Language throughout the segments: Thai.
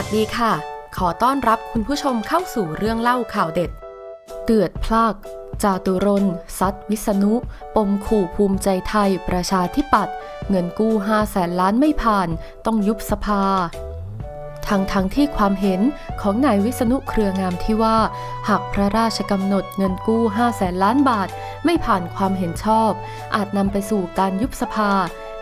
วัสดีค่ะ ขอต้อนรับคุณผู้ชมเข้าสู่เรื่องเล่าข่าวเด็ดเตือดพลากจาตุรนซัดวิษณุ ปมขู่ภูมิใจไทยประชาธิปัตย์เงินกู้5แสนล้านไม่ผ่าน ต้องยุบสภาทั้งทั้งที่ความเห็นของนายวิษณุเครืองามที่ว่า หากพระราชกำหนดเงินกู้5แสนล้านบาท ไม่ผ่านความเห็นชอบ อาจนำไปสู่การยุบสภา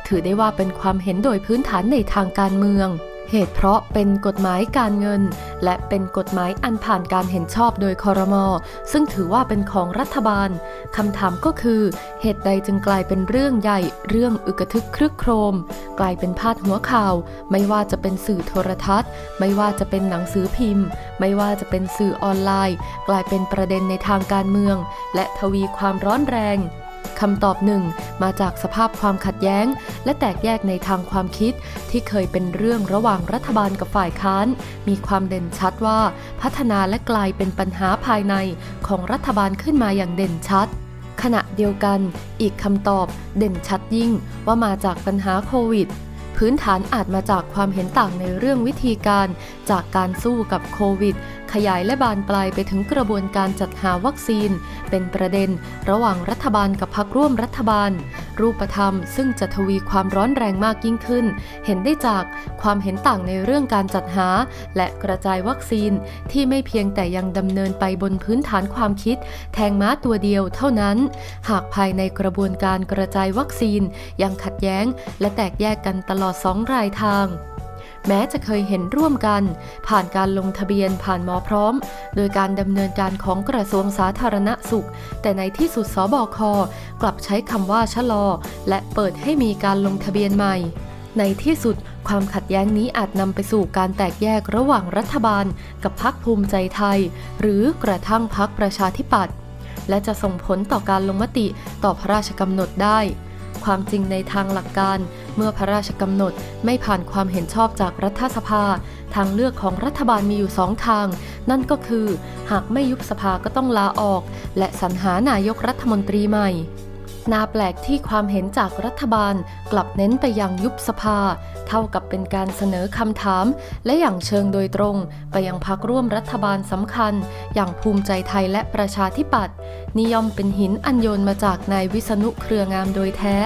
ถือได้ว่าเป็นความเห็นโดยพื้นฐานในทางการเมือง เหตุเพราะเป็นกฎหมายการเงิน และเป็นกฎหมายอันผ่านการเห็นชอบโดยคอรมอซึ่งถือว่าเป็นของรัฐบาลคำถามก็คือ เหตุใดจึงกลายเป็นเรื่องใหญ่ เรื่องอึกทึกครึกโครม กลายเป็นพาดหัวข่าว ไม่ว่าจะเป็นสื่อโทรทัศน์ ไม่ว่าจะเป็นหนังสือพิมพ์ ไม่ว่าจะเป็นสื่อออนไลน์ กลายเป็นประเด็นในทางการเมือง และทวีความร้อนแรง คำตอบหนึ่งมาจากสภาพความขัดแย้ง และแตกแยกในทางความคิด ที่เคยเป็นเรื่องระหว่างรัฐบาลกับฝ่ายค้าน มีความเด่นชัดว่า พัฒนาและกลายเป็นปัญหาภายในของรัฐบาลขึ้นมาอย่างเด่นชัดขณะเดียวกัน อีกคำตอบเด่นชัดยิ่งว่ามาจากปัญหาโควิด พื้นฐานอาจมาจากความเห็นต่างในเรื่องวิธีการ จากการสู้กับโควิดขยายและบานปลายไปถึงกระบวนการจัดหาวัคซีน เป็นประเด็นระหว่างรัฐบาลกับพรรคร่วมรัฐบาล รูปธรรม ซึ่งจะทวีความร้อนแรงมากยิ่งขึ้น เห็นได้จากความเห็นต่างในเรื่องการจัดหา และกระจายวัคซีนที่ไม่เพียงแต่ยังดำเนินไปบนพื้นฐานความคิด แทงม้าตัวเดียวเท่านั้น หากภายในกระบวนการกระจายวัคซีนยังขัดแย้ง และแตกแยกกันตลอดสองรายทาง แม้จะเคยเห็นร่วมกัน ผ่านการลงทะเบียนผ่านหมอพร้อม โดยการดำเนินการของกระทรวงสาธารณสุข แต่ในที่สุดสบคกลับใช้คำว่าชะลอ และเปิดให้มีการลงทะเบียนใหม่ ในที่สุดความขัดแย้งนี้อาจนำไปสู่การแตกแยกระหว่างรัฐบาล กับพรรคภูมิใจไทย หรือกระทั่งพรรคประชาธิปัตย์และจะส่งผลต่อการลงมติต่อพระราชกำหนดได้ ความจริงในทางหลักการ เมื่อพระราชกำหนดไม่ผ่านความเห็นชอบจากรัฐสภา ทางเลือกของรัฐบาลมีอยู่สองทาง นั่นก็คือ หากไม่ยุบสภาก็ต้องลาออก และสรรหานายกรัฐมนตรีใหม่ นาแปลกที่ความเห็นจากรัฐบาลกลับเน้นไปยังยุบสภา เท่ากับเป็นการเสนอคำถาม และอย่างเชิงโดยตรง ไปยังพักร่วมรัฐบาลสำคัญ อย่างภูมิใจไทยและประชาธิปัตย์นิยมเป็นหินอันโยนมาจากนายวิษณุเครืองามโดยแท้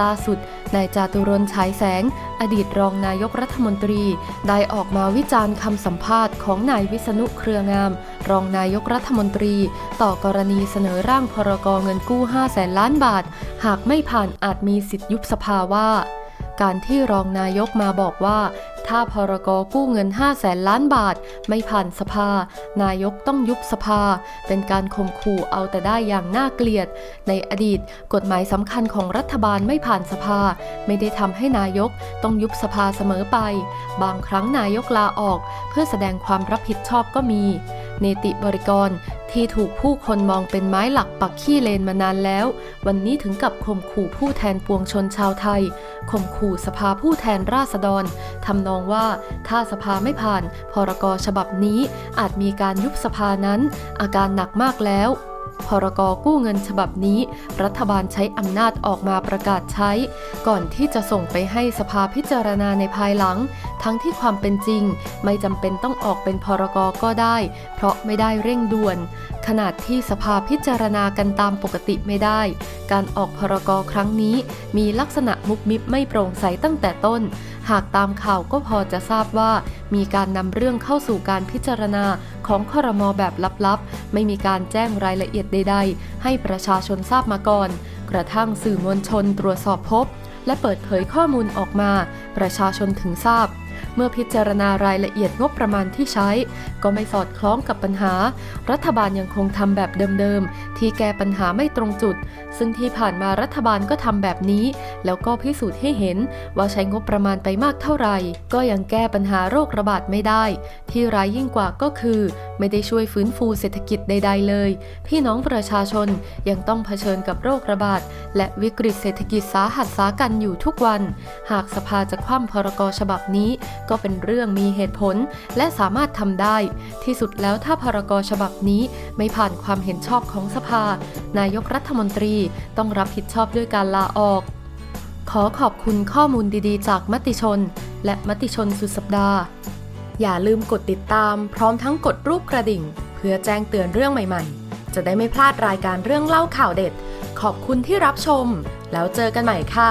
ล่าสุดนายจาตุรนฉายแสง อดีตรองนายกรัฐมนตรี ได้ออกมาวิจารณ์คำสัมภาษณ์ของนายวิษณุเครืองาม รองนายกรัฐมนตรี ต่อกรณีเสนอร่างพรกเงินกู้5แสนล้านบาท หากไม่ผ่านอาจมีสิทธิยุบสภาว่าการที่รองนายกมาบอกว่า ถ้าพรกกู้เงิน5แสนล้านบาท ไม่ผ่านสภา นายกต้องยุบสภา เป็นการข่มขู่เอาแต่ได้อย่างน่าเกลียด ในอดีต กฎหมายสำคัญของรัฐบาลไม่ผ่านสภา ไม่ได้ทำให้นายกต้องยุบสภาเสมอไป บางครั้งนายกลาออก เพื่อแสดงความรับผิดชอบก็มี เนติบริกร ที่ถูกผู้คนมองเป็นไม้หลักปักขี้เลนมานานแล้ว วันนี้ถึงกับข่มขู่ผู้แทนปวงชนชาวไทยข่มขู่สภาผู้แทนราษฎรทำนองว่าถ้าสภาไม่ผ่าน พรกฉบับนี้อาจมีการยุบสภานั้น อาการหนักมากแล้วพรกกู้เงินฉบับนี้ รัฐบาลใช้อำนาจออกมาประกาศใช้ ก่อนที่จะส่งไปให้สภาพิจารณาในภายหลัง ทั้งที่ความเป็นจริง ไม่จำเป็นต้องออกเป็นพรกก็ได้ เพราะไม่ได้เร่งด่วน ขนาดที่สภาพิจารณากันตามปกติไม่ได้ การออกพรกครั้งนี้ มีลักษณะมุบมิบไม่โปร่งใสตั้งแต่ต้น หากตามข่าวก็พอจะทราบว่า มีการนำเรื่องเข้าสู่การพิจารณา ของคอรมอแบบลับๆ ไม่มีการแจ้งรายละเอียดใด ๆ ให้ประชาชนทราบมาก่อน กระทั่งสื่อมวลชนตรวจสอบพบ และเปิดเผยข้อมูลออกมา ประชาชนถึงทราบ เมื่อพิจารณารายละเอียดงบประมาณที่ใช้ ก็ไม่สอดคล้องกับปัญหา รัฐบาลยังคงทำแบบเดิมๆ ที่แก้ปัญหาไม่ตรงจุด ซึ่งที่ผ่านมารัฐบาลก็ทำแบบนี้ แล้วก็พิสูจน์ให้เห็นว่าใช้งบประมาณไปมากเท่าไหร่ ก็ยังแก้ปัญหาโรคระบาดไม่ได้ ที่ร้ายยิ่งกว่าก็คือ ไม่ได้ช่วยฟื้นฟูเศรษฐกิจใด ๆ เลย พี่น้องประชาชนยังต้องเผชิญกับโรคระบาดและวิกฤตเศรษฐกิจสาหัสสากันอยู่ทุกวัน หากสภาจะคว่ำพรกฉบับนี้ก็เป็นเรื่องมีเหตุผลและสามารถทำได้ ที่สุดแล้วถ้าพรกฉบับนี้ไม่ผ่านความเห็นชอบของสภา นายกรัฐมนตรีต้องรับผิดชอบด้วยการลาออก ขอขอบคุณข้อมูลดีๆ จากมติชน และมติชนสุดสัปดาห์อย่าลืมกดติดตามพร้อมทั้งกดรูปกระดิ่ง เพื่อแจ้งเตือนเรื่องใหม่ๆ จะได้ไม่พลาดรายการเรื่องเล่าข่าวเด็ด ขอบคุณที่รับชม แล้วเจอกันใหม่ค่ะ